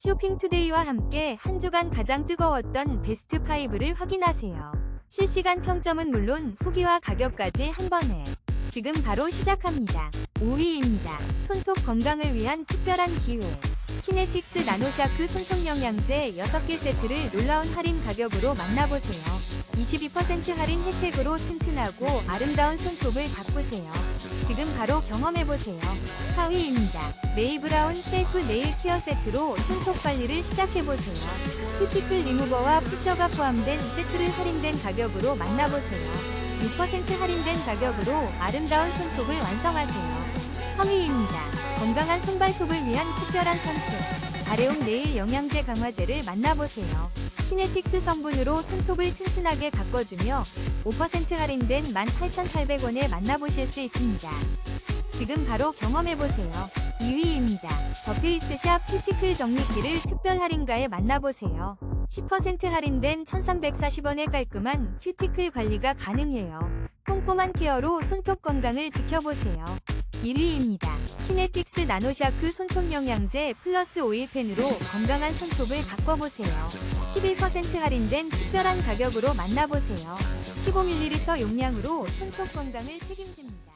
쇼핑투데이와 함께 한 주간 가장 뜨거웠던 베스트 5를 확인하세요. 실시간 평점은 물론 후기와 가격까지 한 번에. 지금 바로 시작합니다. 5위입니다. 손톱 건강을 위한 특별한 기회. 키네틱스 나노샤크 손톱 영양제 6개 세트를 놀라운 할인 가격으로 만나보세요. 22% 할인 혜택으로 튼튼하고 아름다운 손톱을 가꾸세요. 지금 바로 경험해보세요. 4위입니다. 메이브라운 셀프 네일 케어 세트로 손톱 관리를 시작해보세요. 큐티클 리무버와 푸셔가 포함된 세트를 할인된 가격으로 만나보세요. 6% 할인된 가격으로 아름다운 손톱을 완성하세요. 3위입니다. 건강한 손발톱을 위한 특별한 선택. 아레옹 네일 영양제 강화제를 만나보세요. 키네틱스 성분으로 손톱을 튼튼하게 가꿔주며 5% 할인된 18,800원에 만나보실 수 있습니다. 지금 바로 경험해보세요. 2위입니다. 더 페이스샵 큐티클 정리기를 특별 할인가에 만나보세요. 10% 할인된 1340원에 깔끔한 큐티클 관리가 가능해요. 꼼꼼한 케어로 손톱 건강을 지켜보세요. 1위입니다. 키네틱스 나노샤크 손톱 영양제 플러스 오일펜으로 건강한 손톱을 가꿔보세요. 11% 할인된 특별한 가격으로 만나보세요. 15ml 용량으로 손톱 건강을 책임집니다.